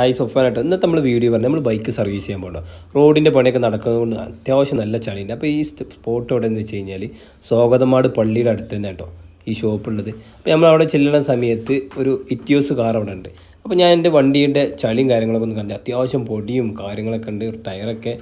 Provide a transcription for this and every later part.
ആയി സൊഫാനായിട്ട് ഇന്നത്തെ നമ്മൾ വീഡിയോ പറഞ്ഞാൽ നമ്മൾ ബൈക്ക് സർവീസ് ചെയ്യാൻ പോകണം റോഡിന്റെ പണിയൊക്കെ നടക്കുന്നതുകൊണ്ട് അത്യാവശ്യം നല്ല ചളിയുണ്ട് അപ്പോൾ ഈ സ്പോട്ട് എവിടെ എന്ന് വെച്ച് കഴിഞ്ഞാൽ സ്വാഗതമാട് പള്ളിയുടെ അടുത്ത് തന്നെ കേട്ടോ ഈ ഷോപ്പുള്ളത് അപ്പോൾ നമ്മൾ അവിടെ ചെല്ലുന്ന സമയത്ത് ഒരു ഇറ്റിയോസ് കാർ അവിടെ ഉണ്ട്. അപ്പോൾ ഞാൻ എന്റെ വണ്ടിയുടെ ചളിയും കാര്യങ്ങളൊക്കെ ഒന്ന് കണ്ട് അത്യാവശ്യം പൊടിയും കാര്യങ്ങളൊക്കെ ഉണ്ട് ടയറൊക്കെ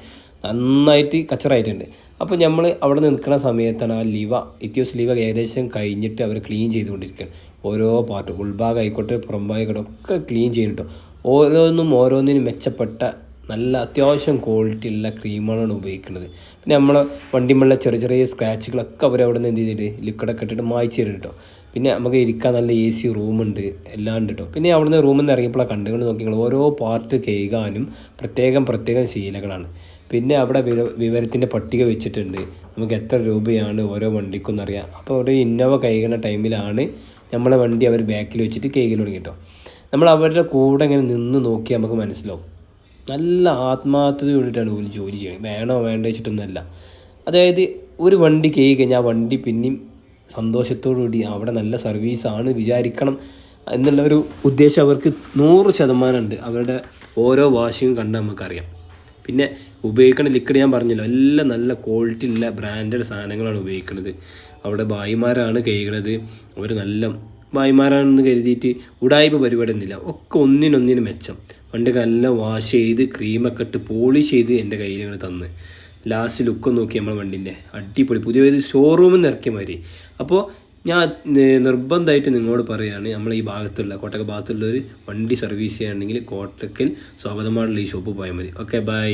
നന്നായിട്ട് കച്ചറായിട്ടുണ്ട്. അപ്പോൾ നമ്മൾ അവിടെ നിൽക്കുന്ന സമയത്താണ് ആ ലിവ ഇത്യോസ് ലിവ ഏകദേശം കഴിഞ്ഞിട്ട് അവർ ക്ലീൻ ചെയ്തുകൊണ്ടിരിക്കുകയാണ്. ഓരോ പാർട്ട് ഉൾഭാഗം ആയിക്കോട്ടെ പുറംഭാഗം ആയിക്കോട്ടെ ഒക്കെ ക്ലീൻ ചെയ്യുന്നുണ്ടോ ഓരോന്നും ഓരോന്നിനും മെച്ചപ്പെട്ട നല്ല അത്യാവശ്യം ക്വാളിറ്റി ഉള്ള ക്രീമുകളാണ് ഉപയോഗിക്കുന്നത്. പിന്നെ നമ്മൾ വണ്ടിമുള്ള ചെറിയ ചെറിയ സ്ക്രാച്ചുകളൊക്കെ അവർ അവിടെ നിന്ന് എന്ത് ചെയ്തിട്ട് ലിക്വിഡൊക്കെ ഇട്ടിട്ട് മായ്ച്ചു തരും കേട്ടോ പിന്നെ നമുക്ക് ഇരിക്കാൻ നല്ല എ സി റൂമുണ്ട് എല്ലാം ഉണ്ട് കേട്ടോ പിന്നെ അവിടുന്ന് റൂമിൽ നിന്ന് കണ്ടുകൊണ്ട് നോക്കി നിങ്ങൾ ഓരോ പാർട്ട് കഴുകാനും പ്രത്യേകം പ്രത്യേകം ശീലകളാണ് പിന്നെ അവിടെ വിവ വിവരത്തിന്റെ പട്ടിക വെച്ചിട്ടുണ്ട്. നമുക്ക് എത്ര രൂപയാണ് ഓരോ വണ്ടിക്കും എന്നറിയാം. അപ്പോൾ ഒരു ഇന്നോവ കഴുകുന്ന ടൈമിലാണ് നമ്മളെ വണ്ടി അവർ ബാക്കിൽ വെച്ചിട്ട് കഴുകൽ തുടങ്ങി കേട്ടോ നമ്മൾ അവരുടെ കൂടെ ഇങ്ങനെ നിന്ന് നോക്കി നമുക്ക് മനസ്സിലാവും. നല്ല ആത്മാർത്ഥതയോടിട്ടാണ് ഒരു ജോലി ചെയ്യുന്നത് വേണോ വേണ്ട വെച്ചിട്ടൊന്നുമല്ല. അതായത് ഒരു വണ്ടി കയറി കഴിഞ്ഞാൽ ആ വണ്ടി പിന്നെയും സന്തോഷത്തോടുകൂടി അവിടെ നല്ല സർവീസാണ് വിചാരിക്കണം എന്നുള്ള ഒരു ഉദ്ദേശം അവർക്ക് നൂറ് ശതമാനമുണ്ട്. അവരുടെ ഓരോ വാശിയും കണ്ട് നമുക്കറിയാം. പിന്നെ ഉപയോഗിക്കുന്ന ലിക്വിഡ് ഞാൻ പറഞ്ഞല്ലോ എല്ലാം നല്ല ക്വാളിറ്റി ഉള്ള ബ്രാൻഡഡ് സാധനങ്ങളാണ് ഉപയോഗിക്കുന്നത് അവിടെ ഭായിമാരാണ് കഴിക്കണത് അവർ നല്ല ഭായിമാരാണെന്ന് കരുതിയിട്ട് ഉടായ്പ പരിപാടി ഒന്നുമില്ല ഒക്കെ ഒന്നിനൊന്നിന് മെച്ചം. പണ്ട് നല്ല വാഷ് ചെയ്ത് ക്രീമൊക്കെ ഇട്ട് പോളിഷ് ചെയ്ത് എന്റെ കയ്യിൽ ഇങ്ങനെ തന്ന്. ലാസ്റ്റ് ലുക്ക് നോക്കി നമ്മളെ വണ്ടിന്റെ. അടിപൊളി. പുതിയ ഷോറൂമിൽ നിന്ന് ഇറക്കിയ മാതിരി. അപ്പോൾ ഞാൻ നിർബന്ധമായിട്ട് നിങ്ങളോട് പറയുകയാണ് നമ്മൾ ഈ ഭാഗത്തുള്ള കോട്ടക്ക ഭാഗത്തുള്ള ഒരു വണ്ടി സർവീസ് ചെയ്യുകയാണെങ്കിൽ കോട്ടക്കൽ സ്വാഗതമായിട്ടുള്ള ഈ ഷോപ്പ് പോയാൽ മതി. Okay bye